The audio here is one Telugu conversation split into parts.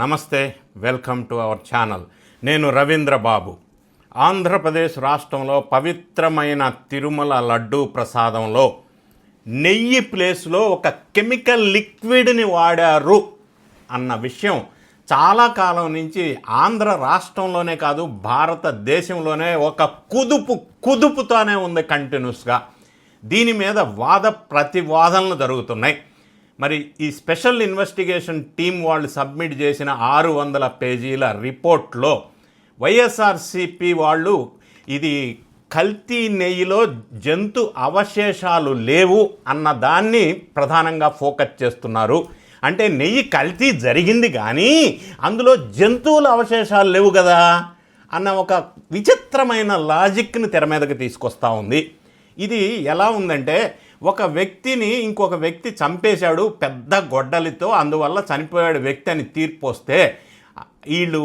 నమస్తే వెల్కమ్ టు అవర్ ఛానల్. నేను రవీంద్ర బాబు. ఆంధ్రప్రదేశ్ రాష్ట్రంలో పవిత్రమైన తిరుమల లడ్డూ ప్రసాదంలో నెయ్యి ప్లేస్లో ఒక కెమికల్ లిక్విడ్ని వాడారు అన్న విషయం చాలా కాలం నుంచి ఆంధ్ర రాష్ట్రంలోనే కాదు భారతదేశంలోనే ఒక కుదుపు కుదుపుతోనే ఉంది కంటిన్యూస్గా. దీని మీద వాద ప్రతివాదనలు జరుగుతున్నాయి. మరి ఈ స్పెషల్ ఇన్వెస్టిగేషన్ టీం వాళ్ళు సబ్మిట్ చేసిన ఆరు వందల పేజీల రిపోర్ట్లో వైఎస్ఆర్సిపి వాళ్ళు ఇది కల్తీ నెయ్యిలో జంతు అవశేషాలు లేవు అన్న దాన్ని ప్రధానంగా ఫోకస్ చేస్తున్నారు. అంటే నెయ్యి కల్తీ జరిగింది కానీ అందులో జంతువుల అవశేషాలు లేవు కదా అన్న ఒక విచిత్రమైన లాజిక్ని తెర మీదకి తీసుకొస్తూ ఉంది. ఇది ఎలా ఉందంటే ఒక వ్యక్తిని ఇంకొక వ్యక్తి చంపేశాడు పెద్ద గొడ్డలితో అందువల్ల చనిపోయాడు వ్యక్తి అని తీర్పు వస్తే వీళ్ళు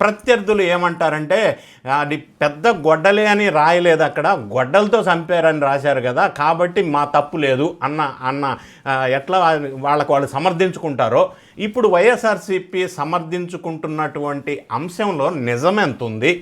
ప్రత్యర్థులు ఏమంటారంటే అది పెద్ద గొడ్డలే అని రాయలేదు అక్కడ గొడ్డలతో చంపారని రాశారు కదా కాబట్టి మా తప్పు లేదు అన్న అన్న ఎట్లా వాళ్ళకు వాళ్ళు సమర్థించుకుంటారో ఇప్పుడు వైఎస్ఆర్సీపీ సమర్థించుకుంటున్నటువంటి అంశంలో నిజమెంత ఉంది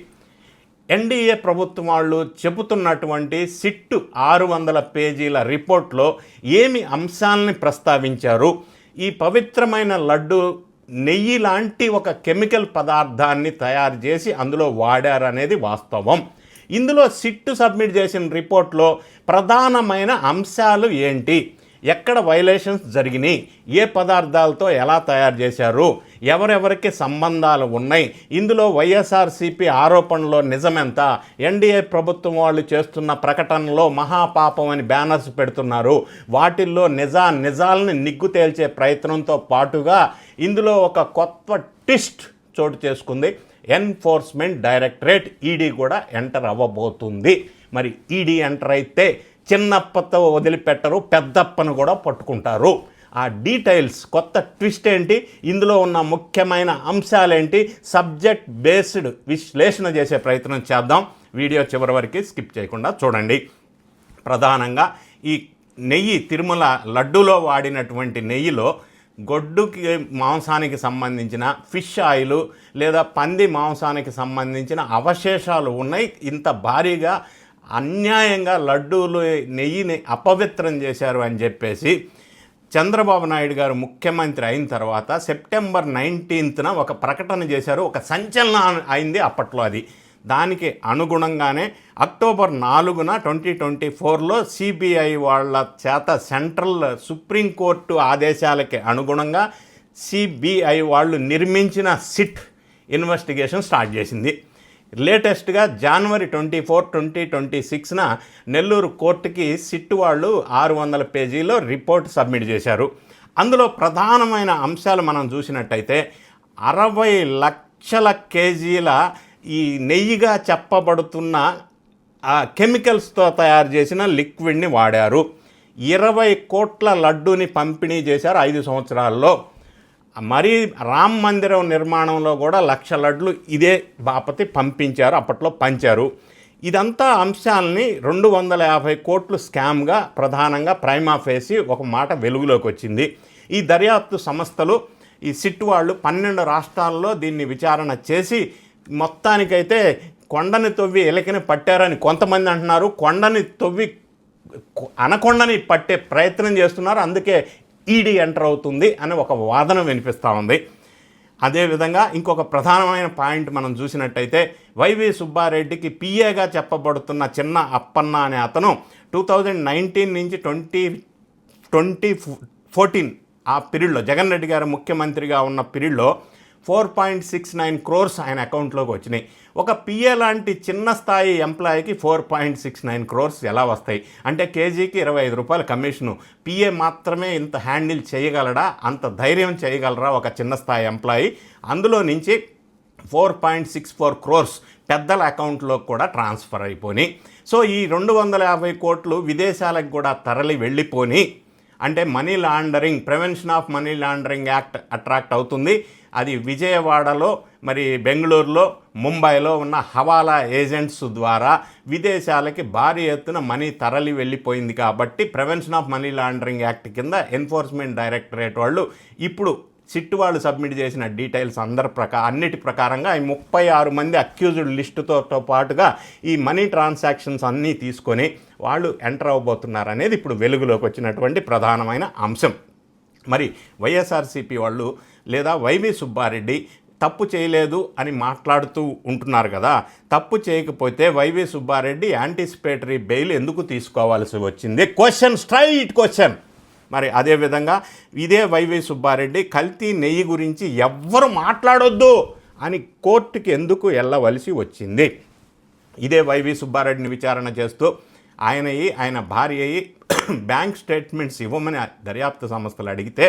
ఎన్డీఏ ప్రభుత్వం వాళ్ళు చెబుతున్నటువంటి సిట్టు ఆరు వందల పేజీల రిపోర్ట్లో ఏమి అంశాలని ప్రస్తావించారు? ఈ పవిత్రమైన లడ్డు నెయ్యి లాంటి ఒక కెమికల్ పదార్థాన్ని తయారు చేసి అందులో వాడారనేది వాస్తవం. ఇందులో సిట్టు సబ్మిట్ చేసిన రిపోర్ట్లో ప్రధానమైన అంశాలు ఏంటి? ఎక్కడ వైలేషన్స్ జరిగినాయి ఏ పదార్థాలతో ఎలా తయారు చేశారు ఎవరెవరికి సంబంధాలు ఉన్నాయి ఇందులో వైఎస్ఆర్సీపీ ఆరోపణలో నిజమెంత ఎన్డీఏ ప్రభుత్వం వాళ్ళు చేస్తున్న ప్రకటనలో మహాపాపం అని బ్యానర్స్ పెడుతున్నారు. వాటిల్లో నిజా నిజాలని నిగ్గు తేల్చే ప్రయత్నంతో పాటుగా ఇందులో ఒక కొత్త ట్విస్ట్ చోటు చేసుకుంది. ఎన్ఫోర్స్మెంట్ డైరెక్టరేట్ ఈడీ కూడా ఎంటర్ అవ్వబోతుంది. మరి ఈడీ ఎంటర్ అయితే చిన్నప్పతో వదిలిపెట్టరు పెద్దప్పను కూడా పట్టుకుంటారు. ఆ డీటెయిల్స్ కొత్త ట్విస్ట్ ఏంటి ఇందులో ఉన్న ముఖ్యమైన అంశాలేంటి సబ్జెక్ట్ బేస్డ్ విశ్లేషణ చేసే ప్రయత్నం చేద్దాం. వీడియో చివరి వరకు స్కిప్ చేయకుండా చూడండి. ప్రధానంగా ఈ నెయ్యి తిరుమల లడ్డూలో వాడినటువంటి నెయ్యిలో గొడ్డుకి మాంసానికి సంబంధించిన ఫిష్ ఆయిల్ లేదా పంది మాంసానికి సంబంధించిన అవశేషాలు ఉన్నాయి. ఇంత భారీగా అన్యాయంగా లడ్డూలు నెయ్యిని అపవిత్రం చేశారు అని చెప్పేసి చంద్రబాబు నాయుడు గారు ముఖ్యమంత్రి అయిన తర్వాత సెప్టెంబర్ నైన్టీన్త్న ఒక ప్రకటన చేశారు. ఒక సంచలనం అయింది అప్పట్లో అది. దానికి అనుగుణంగానే అక్టోబర్ నాలుగున ట్వంటీ ట్వంటీ ఫోర్లో సిబిఐ వాళ్ళ చేత సెంట్రల్ సుప్రీంకోర్టు ఆదేశాలకి అనుగుణంగా సిబిఐ వాళ్ళు నిర్మించిన సిట్ ఇన్వెస్టిగేషన్ స్టార్ట్ చేసింది. లేటెస్ట్గా January twenty four twenty twenty సిక్స్న Nellore కోర్టుకి సిట్ వాళ్ళు ఆరు వందల పేజీలో రిపోర్ట్ సబ్మిట్ చేశారు. అందులో ప్రధానమైన అంశాలు మనం చూసినట్టయితే అరవై లక్షల కేజీల ఈ నెయ్యిగా చెప్పబడుతున్న ఆ కెమికల్స్తో తయారు చేసిన లిక్విడ్ని వాడారు. ఇరవై కోట్ల లడ్డూని పంపిణీ చేశారు ఐదు సంవత్సరాల్లో. మరి రామ్ మందిరం నిర్మాణంలో కూడా లక్ష లడ్లు ఇదే బాపతి పంపించారు అప్పట్లో పంచారు. ఇదంతా అంశాలని రెండు వందల యాభై కోట్లు స్కామ్గా ప్రధానంగా ప్రైమాఫేసి ఒక మాట వెలుగులోకి వచ్చింది. ఈ దర్యాప్తు సంస్థలు ఈ సిట్ వాళ్ళు పన్నెండు రాష్ట్రాల్లో దీన్ని విచారణ చేసి మొత్తానికైతే కొండని తవ్వి ఎలకని పట్టారని కొంతమంది అంటున్నారు. కొండని తవ్వి అనకొండని పట్టే ప్రయత్నం చేస్తున్నారు. అందుకే ఈడీ ఎంటర్ అవుతుంది అని ఒక వాదన వినిపిస్తూ ఉంది. అదేవిధంగా ఇంకొక ప్రధానమైన పాయింట్ మనం చూసినట్టయితే వైవి సుబ్బారెడ్డికి పిఏగా చెప్పబడుతున్న చిన్న అప్పన్న అనే అతను టూ థౌజండ్ నైన్టీన్ నుంచి ట్వంటీ ట్వంటీ ఫోర్టీన్ ఆ పీరియడ్లో జగన్ రెడ్డి గారు ముఖ్యమంత్రిగా ఉన్న పీరియడ్లో four point six nine crores ఆయన అకౌంట్లోకి వచ్చినాయి. ఒక పిఏ లాంటి చిన్న స్థాయి ఎంప్లాయీకి four point six nine crores ఎలా వస్తాయి? అంటే కేజీకి ఇరవై ఐదు రూపాయల కమిషను. పిఏ మాత్రమే ఇంత హ్యాండిల్ చేయగలడా? అంత ధైర్యం చేయగలరా ఒక చిన్న స్థాయి ఎంప్లాయీ? అందులో నుంచి four point six four crores పెద్దల అకౌంట్లో కూడా ట్రాన్స్ఫర్ అయిపోయి సో ఈ రెండు వందల యాభై కోట్లు విదేశాలకు కూడా తరలి వెళ్ళిపోని అంటే money laundering prevention of money laundering act attract అవుతుంది. అది విజయవాడలో మరి బెంగళూరులో ముంబైలో ఉన్న హవాలా ఏజెంట్స్ ద్వారా విదేశాలకి భారీ ఎత్తున మనీ తరలి వెళ్ళిపోయింది కాబట్టి prevention of money laundering act కింద ఎన్ఫోర్స్మెంట్ డైరెక్టరేట్ వాళ్ళు ఇప్పుడు సిట్టు వాళ్ళు సబ్మిట్ చేసిన డీటెయిల్స్ అందరి ప్రకా అన్నిటి ప్రకారంగా ఈ ముప్పై ఆరు మంది అక్యూజ్డ్ లిస్టుతో పాటుగా ఈ మనీ ట్రాన్సాక్షన్స్ అన్నీ తీసుకొని వాళ్ళు ఎంటర్ అవ్వబోతున్నారు అనేది ఇప్పుడు వెలుగులోకి వచ్చినటువంటి ప్రధానమైన అంశం. మరి వైఎస్ఆర్సీపీ వాళ్ళు లేదా వైవి సుబ్బారెడ్డి తప్పు చేయలేదు అని మాట్లాడుతూ ఉంటున్నారు కదా. తప్పు చేయకపోతే వైవి సుబ్బారెడ్డి యాంటిసిపేటరీ బెయిల్ ఎందుకు తీసుకోవాల్సి వచ్చింది? క్వశ్చన్ స్ట్రైట్ క్వశ్చన్ మరి అదేవిధంగా ఇదే వైవి సుబ్బారెడ్డి కల్తీ నెయ్యి గురించి ఎవ్వరు మాట్లాడొద్దు అని కోర్టుకి ఎందుకు వెళ్ళవలసి వచ్చింది? ఇదే వైవి సుబ్బారెడ్డిని విచారణ చేస్తూ ఆయన ఆయన భార్య అయి బ్యాంక్ స్టేట్మెంట్స్ ఇవ్వమని దర్యాప్తు సంస్థలు అడిగితే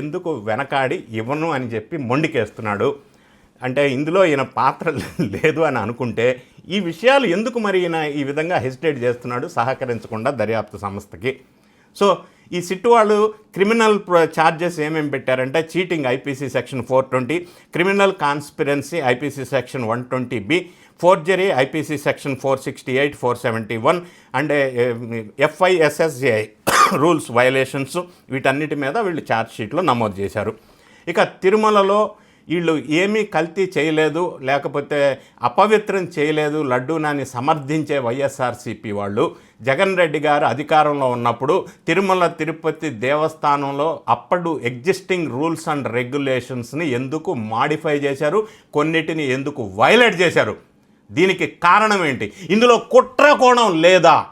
ఎందుకు వెనకాడి ఇవ్వను అని చెప్పి మొండికేస్తున్నాడు. అంటే ఇందులో ఈయన పాత్ర లేదు అని అనుకుంటే ఈ విషయాలు ఎందుకు మరి ఈయన ఈ విధంగా హెసిటేట్ చేస్తున్నాడు సహకరించకుండా దర్యాప్తు సంస్థకి? సో ఈ సిట్టు వాళ్ళు క్రిమినల్ ఛార్జెస్ ఏమేమి పెట్టారంటే cheating IPC section four twenty criminal conspiracy IPC section one twenty B forgery IPC section four sixty eight four seventy one and FISSA. Rules violations వీటన్నిటి మీద వీళ్ళు ఛార్జ్ షీట్లో నమోదు చేశారు. ఇక తిరుమలలో వీళ్ళు ఏమీ కల్తీ చేయలేదు లేకపోతే అపవిత్రం చేయలేదు లడ్డూ నాని సమర్థించే వైఎస్ఆర్సీపీ వాళ్ళు. జగన్ రెడ్డి గారు అధికారంలో ఉన్నప్పుడు తిరుమల తిరుపతి దేవస్థానంలో అప్పుడు ఎగ్జిస్టింగ్ రూల్స్ అండ్ రెగ్యులేషన్స్ని ఎందుకు మాడిఫై చేశారు కొన్నిటిని ఎందుకు వైలేట్ చేశారు? దీనికి కారణం ఏంటి? ఇందులో కుట్ర కోణం లేదా?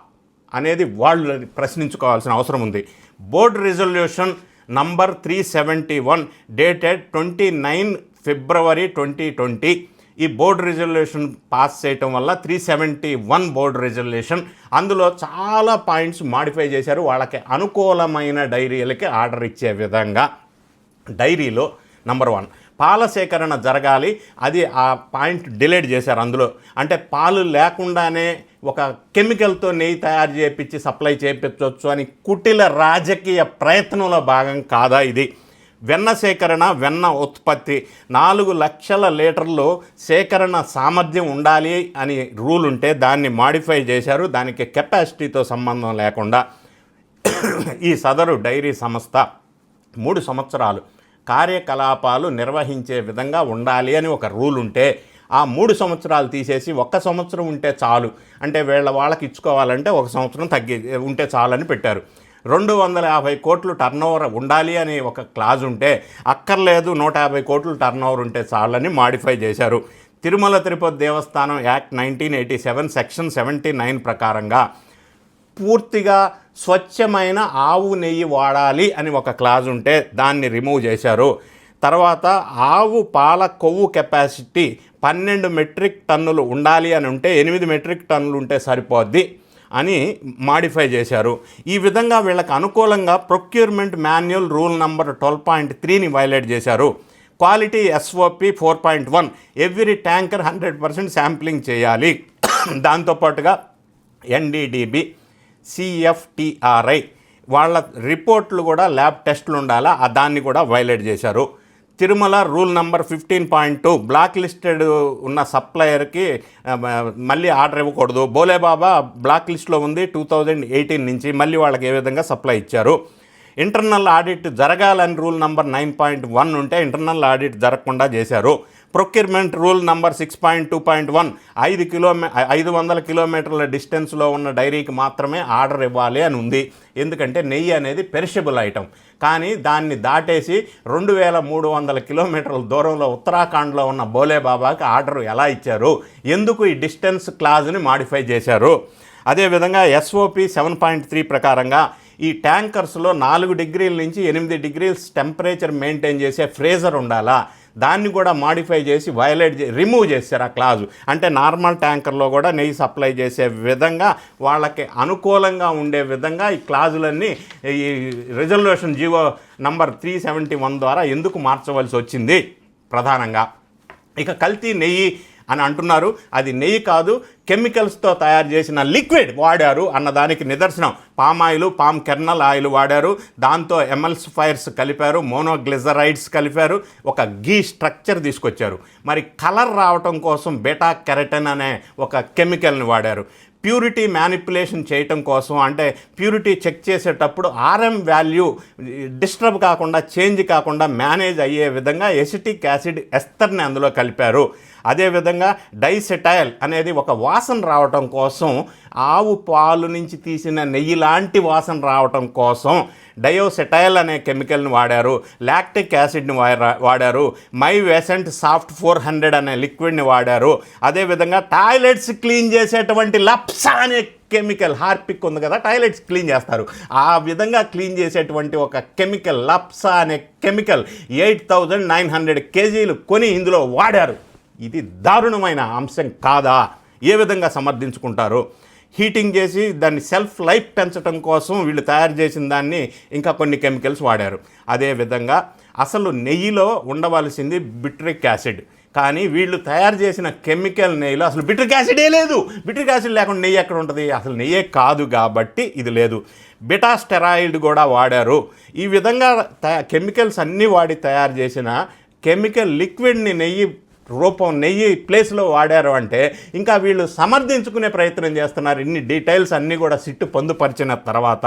అనేది వాళ్ళు ప్రశ్నించుకోవాల్సిన అవసరం ఉంది. Board resolution number three seventy one dated twenty nine February twenty twenty. ఈ బోర్డు రిజల్యూషన్ పాస్ చేయటం వల్ల three seventy one board resolution. అందులో చాలా పాయింట్స్ మాడిఫై చేశారు. వాళ్ళకి అనుకూలమైన డైరీలకి ఆర్డర్ ఇచ్చే విధంగా డైరీలో నంబర్ వన్. పాల సేకరణ జరగాలి. అది ఆ పాయింట్ డిలేట్ చేశారు అందులో. అంటే పాలు లేకుండానే ఒక కెమికల్తో నెయ్యి తయారు చేయించి సప్లై చేయించవచ్చు అని కుటిల రాజకీయ ప్రయత్నంలో భాగం కాదా ఇది. వెన్న సేకరణ వెన్న ఉత్పత్తి నాలుగు లక్షల లీటర్లు సేకరణ సామర్థ్యం ఉండాలి అని రూల్ ఉంటే దాన్ని మాడిఫై చేశారు. దానికి కెపాసిటీతో సంబంధం లేకుండా ఈ సదరు డైరీ సంస్థ మూడు సంవత్సరాలు కార్యకలాపాలు నిర్వహించే విధంగా ఉండాలి అని ఒక రూల్ ఉంటే ఆ మూడు సంవత్సరాలు తీసేసి ఒక్క సంవత్సరం ఉంటే చాలు. అంటే వీళ్ళ వాళ్ళకి ఇచ్చుకోవాలంటే ఒక సంవత్సరం తగ్గి ఉంటే చాలని పెట్టారు. రెండు వందల యాభై కోట్లు టర్న్ ఓవర్ ఉండాలి అని ఒక క్లాజ్ ఉంటే అక్కర్లేదు నూట యాభై కోట్లు టర్న్ ఓవర్ ఉంటే చాలని మాడిఫై చేశారు. Tirumala Tirupati Devasthanam act nineteen eighty seven section seventy nine ప్రకారంగా పూర్తిగా స్వచ్ఛమైన ఆవు నెయ్యి వాడాలి అని ఒక క్లాజ్ ఉంటే దాన్ని రిమూవ్ చేశారు. తర్వాత ఆవు పాల కొవ్వు కెపాసిటీ పన్నెండు మెట్రిక్ టన్నులు ఉండాలి అని ఉంటే ఎనిమిది మెట్రిక్ టన్నులు ఉంటే సరిపోద్ది అని మాడిఫై చేశారు. ఈ విధంగా వీళ్ళకి అనుకూలంగా procurement manual rule number twelve point త్రీని వైలేట్ చేశారు. Quality SOP four point one. Every tanker hundred percent sampling చేయాలి. దాంతోపాటుగా ఎన్డీడీబీ సిఎఫ్టిఆర్ఐ వాళ్ళ రిపోర్ట్లు కూడా ల్యాబ్ టెస్టులు ఉండాలా? ఆ దాన్ని కూడా వైలేట్ చేశారు. Tirumala rule number fifteen point two black listed ఉన్న సప్లయర్కి మళ్ళీ ఆర్డర్ ఇవ్వకూడదు. బోలేబాబా బ్లాక్ లిస్ట్లో ఉంది టూ థౌజండ్ ఎయిటీన్ నుంచి మళ్ళీ వాళ్ళకి ఏ విధంగా సప్లై ఇచ్చారు? ఇంటర్నల్ ఆడిట్ జరగాలని rule number nine point one ఉంటే ఇంటర్నల్ ఆడిట్ జరగకుండా చేశారు. Procurement rule number six point two point one. ఐదు కిలోమీ ఐదు వందల కిలోమీటర్ల డిస్టెన్స్లో ఉన్న డైరీకి మాత్రమే ఆర్డర్ ఇవ్వాలి అని ఉంది. ఎందుకంటే నెయ్యి అనేది పెరిషబుల్ ఐటమ్. కానీ దాన్ని దాటేసి రెండు వేల మూడు వందల కిలోమీటర్ల దూరంలో ఉత్తరాఖండ్లో ఉన్న బోలేబాబాకి ఆర్డర్ ఎలా ఇచ్చారు? ఎందుకు ఈ డిస్టెన్స్ క్లాజ్ని మాడిఫై చేశారు? అదేవిధంగా ఎస్ఓపి సెవెన్ పాయింట్ త్రీ ప్రకారంగా ఈ ట్యాంకర్స్లో నాలుగు డిగ్రీల నుంచి ఎనిమిది డిగ్రీస్ టెంపరేచర్ మెయింటైన్ చేసే ఫ్రేజర్ ఉండాలా? దాన్ని కూడా మాడిఫై చేసి వయలేట్ రిమూవ్ చేశారు ఆ క్లాజు అంటే నార్మల్ ట్యాంకర్లో కూడా నెయ్యి సప్లై చేసే విధంగా వాళ్ళకి అనుకూలంగా ఉండే విధంగా ఈ క్లాజులన్నీ ఈ resolution GO number three seventy one ద్వారా ఎందుకు మార్చవలసి వచ్చింది? ప్రధానంగా. ఇక కల్తీ నెయ్యి అని అంటున్నారు. అది నెయ్యి కాదు కెమికల్స్తో తయారు చేసిన లిక్విడ్ వాడారు అన్న దానికి నిదర్శనం. Palm oil palm kernel oil వాడారు. దాంతో ఎమల్సిఫైర్స్ కలిపారు మోనోగ్లిజరైడ్స్ కలిపారు. ఒక గీ స్ట్రక్చర్ తీసుకొచ్చారు. మరి కలర్ రావటం కోసం బెటా కెరటన్ అనే ఒక కెమికల్ని వాడారు. ప్యూరిటీ మ్యానిపులేషన్ చేయటం కోసం అంటే ప్యూరిటీ చెక్ చేసేటప్పుడు ఆర్ఎం వాల్యూ డిస్టర్బ్ కాకుండా చేంజ్ కాకుండా మేనేజ్ అయ్యే విధంగా ఎసిటిక్ యాసిడ్ ఎస్తర్ని అందులో కలిపారు. అదేవిధంగా డైసెటైల్ అనేది ఒక వాసన రావటం కోసం ఆవు పాలు నుంచి తీసిన నెయ్యి లాంటి వాసన రావటం కోసం డయోసెటైల్ అనే కెమికల్ని వాడారు లాక్టిక్ యాసిడ్ని వాడారు మై వెసెంట్ సాఫ్ట్ ఫోర్ హండ్రెడ్ అనే లిక్విడ్ని వాడారు అదేవిధంగా టాయిలెట్స్ క్లీన్ చేసేటువంటి లప్సా అనే కెమికల్ హార్పిక్ ఉంది కదా టాయిలెట్స్ క్లీన్ చేస్తారు. ఆ విధంగా క్లీన్ చేసేటువంటి ఒక కెమికల్ లప్సా అనే chemical eight thousand nine hundred కేజీలు కొని ఇందులో వాడారు. ఇది దారుణమైన అంశం కాదా? ఏ విధంగా సమర్థించుకుంటారు? హీటింగ్ చేసి దాన్ని సెల్ఫ్ లైఫ్ పెంచడం కోసం వీళ్ళు తయారు చేసిన దాన్ని ఇంకా కొన్ని కెమికల్స్ వాడారు. అదేవిధంగా అసలు నెయ్యిలో ఉండవలసింది బిట్రిక్ యాసిడ్. కానీ వీళ్ళు తయారు చేసిన కెమికల్ నెయ్యిలో అసలు బిట్రిక్ యాసిడే లేదు. బిట్రిక్ యాసిడ్ లేకుండా నెయ్యి ఎక్కడ ఉంటుంది? అసలు నెయ్యే కాదు కాబట్టి ఇది లేదు. బిటా స్టెరాయిడ్ కూడా వాడారు. ఈ విధంగా కెమికల్స్ అన్నీ వాడి తయారు చేసిన కెమికల్ లిక్విడ్ని నెయ్యి రూపం నెయ్యి ప్లేస్లో వాడారు అంటే ఇంకా వీళ్ళు సమర్థించుకునే ప్రయత్నం చేస్తున్నారు. ఇన్ని డీటెయిల్స్ అన్నీ కూడా సిట్టు పొందుపరిచిన తర్వాత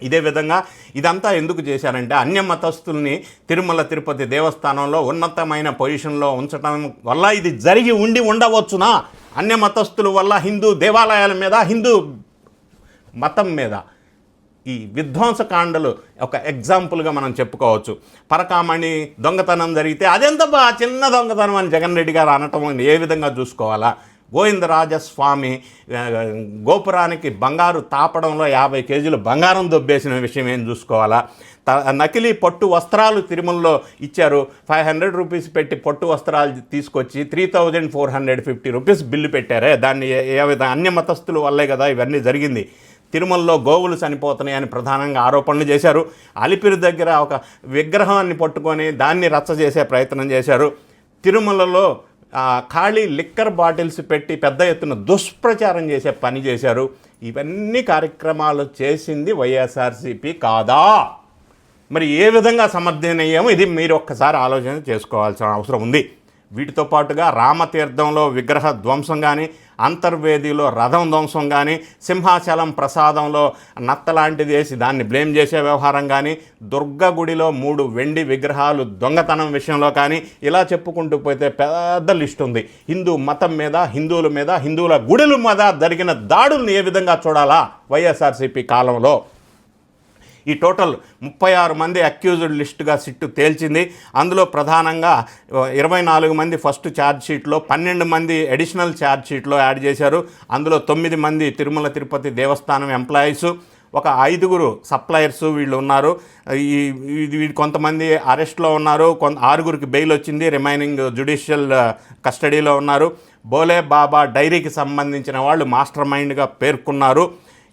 ఇదే విధంగా ఇదంతా ఎందుకు చేశారంటే అన్య మతస్థుల్ని తిరుమల తిరుపతి దేవస్థానంలో ఉన్నతమైన పొజిషన్లో ఉంచడం వల్ల ఇది జరిగి ఉండి ఉండవచ్చునా? అన్య మతస్థుల వల్ల హిందూ దేవాలయాల మీద హిందూ మతం మీద. ఈ విధ్వంసకాండలు ఒక ఎగ్జాంపుల్గా మనం చెప్పుకోవచ్చు. పరకామణి దొంగతనం జరిగితే అదెంత బా చిన్న దొంగతనం అని జగన్ రెడ్డి గారు అనటం ఏ విధంగా చూసుకోవాలా? గోవిందరాజస్వామి గోపురానికి బంగారు తాపడంలో యాభై కేజీలు బంగారం దొబ్బేసిన విషయం ఏం చూసుకోవాలా? త- నకిలీ పట్టు వస్త్రాలు తిరుమలలో ఇచ్చారు. ఫైవ్ హండ్రెడ్ రూపీస్ పెట్టి పట్టు వస్త్రాలు తీసుకొచ్చి three thousand four hundred fifty rupees bill పెట్టారే. దాన్ని ఏ- ఏ విధంగా అన్య మతస్థుల వల్లే కదా ఇవన్నీ జరిగింది. తిరుమలలో గోవులు చనిపోతున్నాయని ప్రధానంగా ఆరోపణలు చేశారు. అలిపిరి దగ్గర ఒక విగ్రహాన్ని పట్టుకొని దాన్ని రచ్చ చేసే ప్రయత్నం చేశారు. తిరుమలలో ఖాళీ లిక్కర్ బాటిల్స్ పెట్టి పెద్ద ఎత్తున దుష్ప్రచారం చేసే పని చేశారు. ఇవన్నీ కార్యక్రమాలు చేసింది వైఎస్ఆర్సీపీ కాదా? మరి ఏ విధంగా సమర్థనయ్యామో ఇది మీరు ఒక్కసారి ఆలోచన చేసుకోవాల్సిన అవసరం ఉంది. వీటితో పాటుగా రామతీర్థంలో విగ్రహ ధ్వంసం కానీ అంతర్వేదిలో రథం ధ్వంసం కానీ సింహాచలం ప్రసాదంలో నత్త లాంటిది వేసి దాన్ని బ్లేమ్ చేసే వ్యవహారం కానీ దుర్గ గుడిలో మూడు వెండి విగ్రహాలు దొంగతనం విషయంలో కానీ ఇలా చెప్పుకుంటూ పోతే పెద్ద లిస్ట్ ఉంది. హిందూ మతం మీద హిందువుల మీద హిందువుల గుడుల మీద జరిగిన దాడుల్ని ఏ విధంగా చూడాలా వైఎస్ఆర్సీపీ కాలంలో? ఈ టోటల్ ముప్పై ఆరు మంది అక్యూజ్డ్ లిస్టుగా సిట్టు తేల్చింది. అందులో ప్రధానంగా ఇరవై నాలుగు మంది ఫస్ట్ ఛార్జ్ షీట్లో పన్నెండు మంది అడిషనల్ ఛార్జ్ షీట్లో యాడ్ చేశారు. అందులో తొమ్మిది మంది తిరుమల తిరుపతి దేవస్థానం ఎంప్లాయీస్. ఒక ఐదుగురు సప్లయర్స్ వీళ్ళు ఉన్నారు. ఈ వీళ్ళు కొంతమంది అరెస్ట్లో ఉన్నారు. కొంత ఆరుగురికి బెయిల్ వచ్చింది. రిమైనింగ్ జ్యుడిషియల్ కస్టడీలో ఉన్నారు. బోలే బాబా డైరీకి సంబంధించిన వాళ్ళు మాస్టర్ మైండ్గా పేర్కొన్నారు.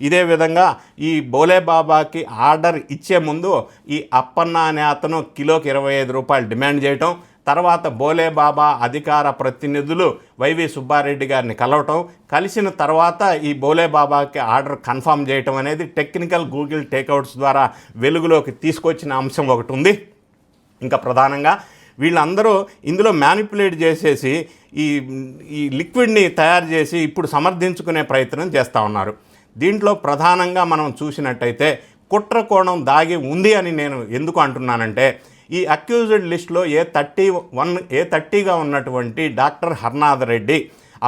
ఇదే విధంగా ఈ బోలే బాబాకి ఆర్డర్ ఇచ్చే ముందు ఈ అప్పన్న అనే అతను కిలోకి ఇరవై ఐదు రూపాయలు డిమాండ్ చేయటం తర్వాత బోలే బాబా అధికార ప్రతినిధులు వైవి సుబ్బారెడ్డి గారిని కలవటం కలిసిన తర్వాత ఈ బోలే బాబాకి ఆర్డర్ కన్ఫర్మ్ చేయటం అనేది టెక్నికల్ గూగుల్ టేక్అవుట్స్ ద్వారా వెలుగులోకి తీసుకొచ్చిన అంశం ఒకటి ఉంది. ఇంకా ప్రధానంగా వీళ్ళందరూ ఇందులో మ్యానిపులేట్ చేసేసి ఈ ఈ లిక్విడ్ని తయారు చేసి ఇప్పుడు సమర్థించుకునే ప్రయత్నం చేస్తూ ఉన్నారు. దీంట్లో ప్రధానంగా మనం చూసినట్టయితే కుట్ర కోణం దాగి ఉంది అని నేను ఎందుకు అంటున్నానంటే ఈ అక్యూజ్డ్ లిస్ట్లో ఏ థర్టీ వన్ ఏ థర్టీగా ఉన్నటువంటి డాక్టర్ హర్నాథ్ రెడ్డి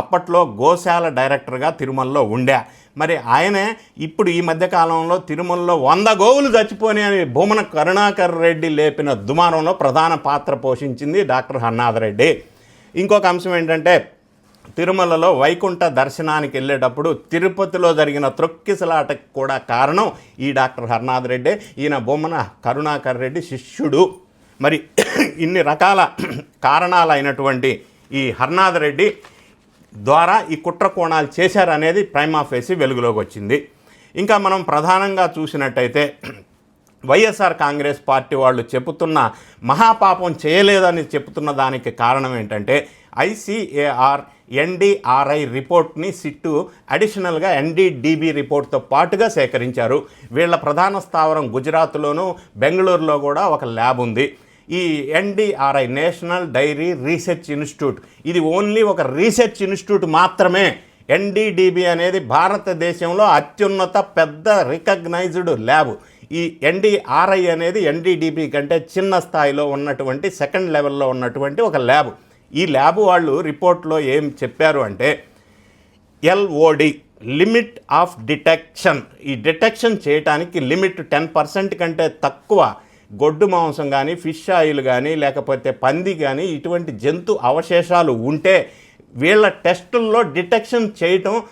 అప్పట్లో గోశాల డైరెక్టర్గా తిరుమలలో ఉండే. మరి ఆయనే ఇప్పుడు ఈ మధ్యకాలంలో తిరుమలలో వంద గోవులు చచ్చిపోయినాయి అని భూమన కరుణాకర్ రెడ్డి లేపిన దుమారంలో ప్రధాన పాత్ర పోషించింది డాక్టర్ హర్నాథ్ రెడ్డి. ఇంకొక అంశం ఏంటంటే తిరుమలలో వైకుంఠ దర్శనానికి వెళ్ళేటప్పుడు తిరుపతిలో జరిగిన త్రొక్కిసలాటకు కూడా కారణం ఈ డాక్టర్ హర్నాథ్ రెడ్డి. ఈయన బొమ్మన కరుణాకర్ రెడ్డి శిష్యుడు. మరి ఇన్ని రకాల కారణాలైనటువంటి ఈ హర్నాథ్ రెడ్డి ద్వారా ఈ కుట్ర కోణాలు చేశారనేది ప్రైమ్ ఆఫేసి వెలుగులోకి వచ్చింది. ఇంకా మనం ప్రధానంగా చూసినట్టయితే వైఎస్ఆర్ కాంగ్రెస్ పార్టీ వాళ్ళు చెబుతున్న మహాపాపం చేయలేదని చెబుతున్న దానికి కారణం ఏంటంటే ఐసీఏఆర్ ఎన్డీఆర్ఐ రిపోర్ట్ని సిట్టు అడిషనల్గా ఎన్డీడీబీ రిపోర్ట్తో పాటుగా సేకరించారు. వీళ్ళ ప్రధాన స్థావరం గుజరాత్లోనూ బెంగళూరులో కూడా ఒక ల్యాబ్ ఉంది. ఈ NDRI National Dairy Research Institute ఇది ఓన్లీ ఒక రీసెర్చ్ ఇన్స్టిట్యూట్ మాత్రమే. ఎన్డీడీబీ అనేది భారతదేశంలో అత్యున్నత పెద్ద రికగ్నైజ్డ్ ల్యాబ్. ఈ ఎన్డీఆర్ఐ అనేది ఎన్డీడీబీ కంటే చిన్న స్థాయిలో ఉన్నటువంటి సెకండ్ లెవెల్లో ఉన్నటువంటి ఒక ల్యాబ్. ఈ ల్యాబ్ వాళ్ళు రిపోర్ట్లో ఏం చెప్పారు అంటే ఎల్ఓడి లిమిట్ ఆఫ్ డిటెక్షన్. ఈ డిటెక్షన్ చేయడానికి లిమిట్ టెన్ పర్సెంట్ కంటే తక్కువ గొడ్డు మాంసం కానీ ఫిష్ ఆయిల్ కానీ లేకపోతే పంది కానీ ఇటువంటి జంతు అవశేషాలు ఉంటే వీళ్ళ టెస్టుల్లో డిటెక్షన్ చేయటం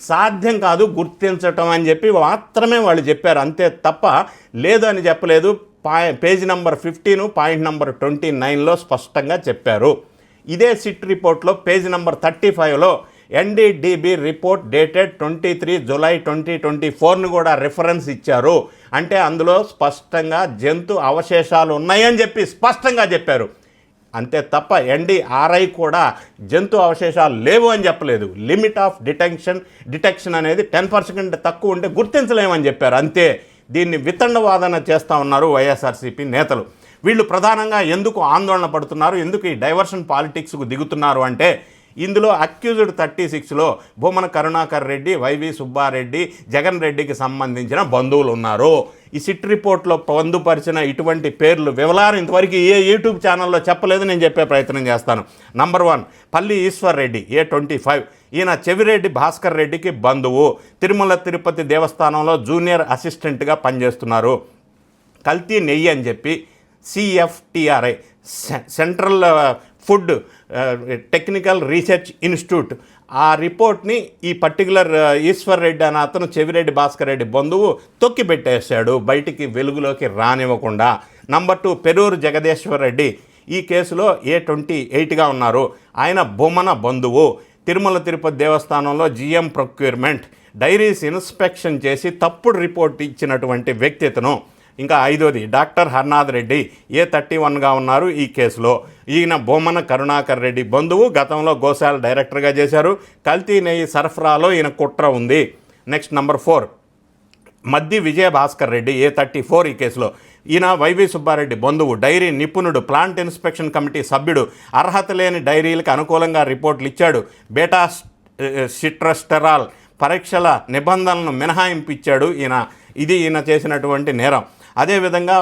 సాధ్యం కాదు గుర్తించటం అని చెప్పి మాత్రమే వాళ్ళు చెప్పారు. అంతే తప్ప లేదు అని చెప్పలేదు. పాయ page number fifteen point number twenty నైన్లో స్పష్టంగా చెప్పారు. ఇదే సిట్ రిపోర్ట్లో పేజ్ నెంబర్ థర్టీ ఫైవ్లో NDDB report dated twenty three July twenty twenty ఫోర్ను కూడా రిఫరెన్స్ ఇచ్చారు. అంటే అందులో స్పష్టంగా జంతు అవశేషాలు ఉన్నాయని చెప్పి స్పష్టంగా చెప్పారు. అంతే తప్ప ఎన్డీఆర్ఐ కూడా జంతు అవశేషాలు లేవు అని చెప్పలేదు. లిమిట్ ఆఫ్ డిటెక్షన్ డిటెక్షన్ అనేది టెన్ పర్సెంట్ తక్కువ ఉంటే గుర్తించలేమని చెప్పారు. అంతే. దీన్ని వితండవాదన చేస్తూ ఉన్నారు వైఎస్ఆర్సీపీ నేతలు. వీళ్ళు ప్రధానంగా ఎందుకు ఆందోళన పడుతున్నారు? ఎందుకు ఈ డైవర్షన్ పాలిటిక్స్కు దిగుతున్నారు అంటే ఇందులో అక్యూజ్డ్ థర్టీ సిక్స్లో భూమన కరుణాకర్ రెడ్డి వైవి సుబ్బారెడ్డి జగన్ రెడ్డికి సంబంధించిన బంధువులు ఉన్నారు. ఈ సిట్ రిపోర్ట్లో పొందుపరిచిన ఇటువంటి పేర్లు వివరాలు ఇంతవరకు ఏ యూట్యూబ్ ఛానల్లో చెప్పలేదు నేను చెప్పే ప్రయత్నం చేస్తాను. Number one Palli Eshwar Reddy A twenty five. ఈయన చెవిరెడ్డి భాస్కర్ రెడ్డికి బంధువు. తిరుమల తిరుపతి దేవస్థానంలో జూనియర్ అసిస్టెంట్గా పనిచేస్తున్నారు. కల్తీ నెయ్యి అని చెప్పి CFTRI central food technical research institute ఆ రిపోర్ట్ని ఈ పర్టికులర్ uh, ఈశ్వర్ రెడ్డి అనే అతను చెవిరెడ్డి భాస్కర్ రెడ్డి బంధువు తొక్కి పెట్టేశాడు బయటికి వెలుగులోకి రానివ్వకుండా. నంబర్ టూ పెరూరు జగదీశ్వర్ రెడ్డి ఈ కేసులో ఏ ట్వంటీ ఎయిట్గా ఉన్నారు. ఆయన బొమ్మన బంధువు. తిరుమల తిరుపతి దేవస్థానంలో జిఎం ప్రొక్యూర్మెంట్ డైరీస్ ఇన్స్పెక్షన్ చేసి తప్పుడు రిపోర్ట్ ఇచ్చినటువంటి వ్యక్తితను ఇంకా ఐదోది doctor Harnath Reddy A thirty వన్గా ఉన్నారు ఈ కేసులో? ఈయన బొమ్మన కరుణాకర్ రెడ్డి బంధువు గతంలో గోశాల డైరెక్టర్గా చేశారు. కల్తీ నెయ్యి సరఫరాలో ఈయన కుట్ర ఉంది. Next number four. Maddi Vijaya Bhaskar Reddy A thirty four ఈ కేసులో? ఈయన వైవి సుబ్బారెడ్డి బంధువు డైరీ నిపుణుడు ప్లాంట్ ఇన్స్పెక్షన్ కమిటీ సభ్యుడు అర్హత లేని డైరీలకు అనుకూలంగా రిపోర్ట్లు ఇచ్చాడు. బేటా సిట్రస్టరాల్ పరీక్షల నిబంధనలను మినహాయింపు ఇచ్చాడు ఈయన. ఇది ఈయన చేసినటువంటి నేరం. అదేవిధంగా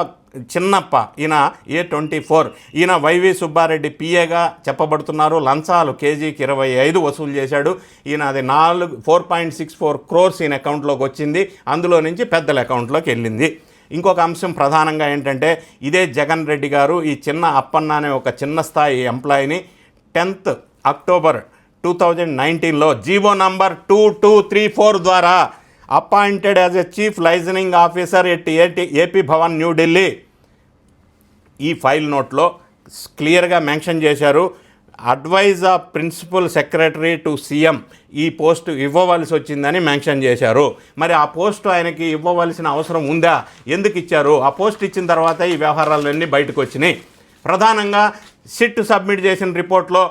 చిన్నప్ప ఈయన ఏ ట్వంటీ ఫోర్ ఈయన వైవి సుబ్బారెడ్డి పిఏగా చెప్పబడుతున్నారు. లంచాలు కేజీకి ఇరవై ఐదు వసూలు చేశాడు. ఈయన అది నాలుగు four point six four crores ఈయన అకౌంట్లోకి వచ్చింది. అందులో నుంచి పెద్దల అకౌంట్లోకి వెళ్ళింది. ఇంకొక అంశం ప్రధానంగా ఏంటంటే ఇదే జగన్ రెడ్డి గారు ఈ చిన్న అప్పన్న అనే ఒక చిన్న స్థాయి ఎంప్లాయీని టెన్త్ అక్టోబర్ టూ థౌజండ్ నైన్టీన్లో GO number two two three four ద్వారా appointed as a chief liaisoning officer at AT AP Bhavan New Delhi ఈ ఫైల్ నోట్లో క్లియర్గా మెన్షన్ చేశారు. Advise of principal secretary to CM ఈ పోస్ట్ ఇవ్వవలసి వచ్చిందని మెన్షన్ చేశారు. మరి ఆ పోస్ట్ ఆయనకి ఇవ్వవలసిన అవసరం ఉందా? ఎందుకు ఇచ్చారు? ఆ పోస్ట్ ఇచ్చిన తర్వాత ఈ వ్యవహారాలన్నీ బయటకు వచ్చినాయి. ప్రధానంగా సిట్ సబ్మిట్ చేసిన రిపోర్ట్లో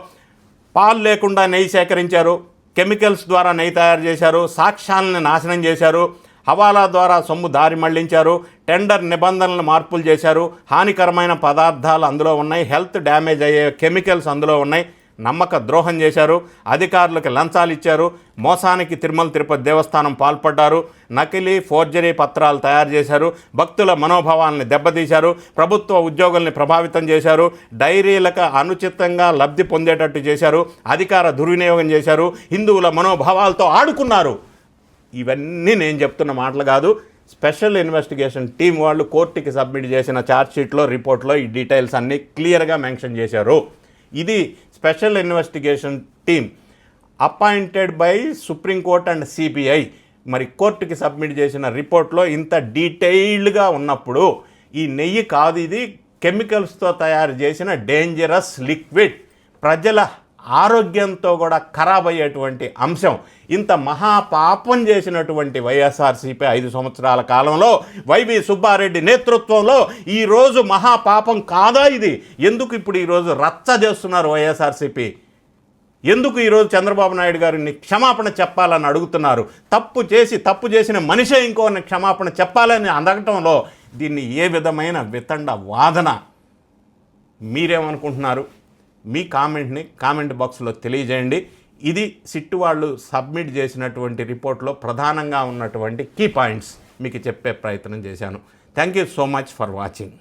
పాలు లేకుండా నెయ్యి సేకరించారు. కెమికల్స్ ద్వారా నెయ్యి తయారు చేశారు సాక్ష్యాలను నాశనం చేశారు హవాలా ద్వారా సొమ్ము దారి మళ్ళించారు టెండర్ నిబంధనలు మార్పులు చేశారు హానికరమైన పదార్థాలు అందులో ఉన్నాయి హెల్త్ డ్యామేజ్ అయ్యే కెమికల్స్ అందులో ఉన్నాయి. నమ్మక ద్రోహం చేశారు అధికారులకు లంచాలు ఇచ్చారు మోసానికి తిరుమల తిరుపతి దేవస్థానం పాల్పడ్డారు నకిలీ ఫోర్జరీ పత్రాలు తయారు చేశారు భక్తుల మనోభావాలను దెబ్బతీశారు ప్రభుత్వ ఉద్యోగుల్ని ప్రభావితం చేశారు డైరీలకు అనుచితంగా లబ్ధి పొందేటట్టు చేశారు అధికార దుర్వినియోగం చేశారు హిందువుల మనోభావాలతో ఆడుకున్నారు. ఇవన్నీ నేను చెప్తున్న మాటలు కాదు. స్పెషల్ ఇన్వెస్టిగేషన్ టీం వాళ్ళు కోర్టుకి సబ్మిట్ చేసిన ఛార్జ్షీట్లో రిపోర్ట్లో ఈ డీటెయిల్స్ అన్నీ క్లియర్గా మెన్షన్ చేశారు. ఇది special investigation team appointed by supreme court and CBI. మరి కోర్టుకి సబ్మిట్ చేసిన రిపోర్ట్లో ఇంత డీటెయిల్డ్గా ఉన్నప్పుడు ఈ నెయ్యి కాదు ఇది కెమికల్స్తో తయారు చేసిన డేంజరస్ లిక్విడ్. ప్రజల ఆరోగ్యంతో కూడా ఖరాబ్ అయ్యేటువంటి అంశం. ఇంత మహాపాపం చేసినటువంటి వైఎస్ఆర్సీపీ ఐదు సంవత్సరాల కాలంలో వైవి సుబ్బారెడ్డి నేతృత్వంలో ఈరోజు మహాపాపం కాదా ఇది? ఎందుకు ఇప్పుడు ఈరోజు రచ్చ చేస్తున్నారు వైఎస్ఆర్సీపీ? ఎందుకు ఈరోజు చంద్రబాబు నాయుడు గారిని క్షమాపణ చెప్పాలని అడుగుతున్నారు? తప్పు చేసి తప్పు చేసిన మనిషే ఇంకోని క్షమాపణ చెప్పాలని అందగటంలో దీన్ని ఏ విధమైన వితండ వాదన మీరేమనుకుంటున్నారు? మీ కామెంట్ని కామెంట్ బాక్స్లో తెలియజేయండి. ఇది సిట్టు వాళ్ళు సబ్మిట్ చేసినటువంటి రిపోర్ట్లో ప్రధానంగా ఉన్నటువంటి కీ పాయింట్స్ మీకు చెప్పే ప్రయత్నం చేశాను. Thank you so much for watching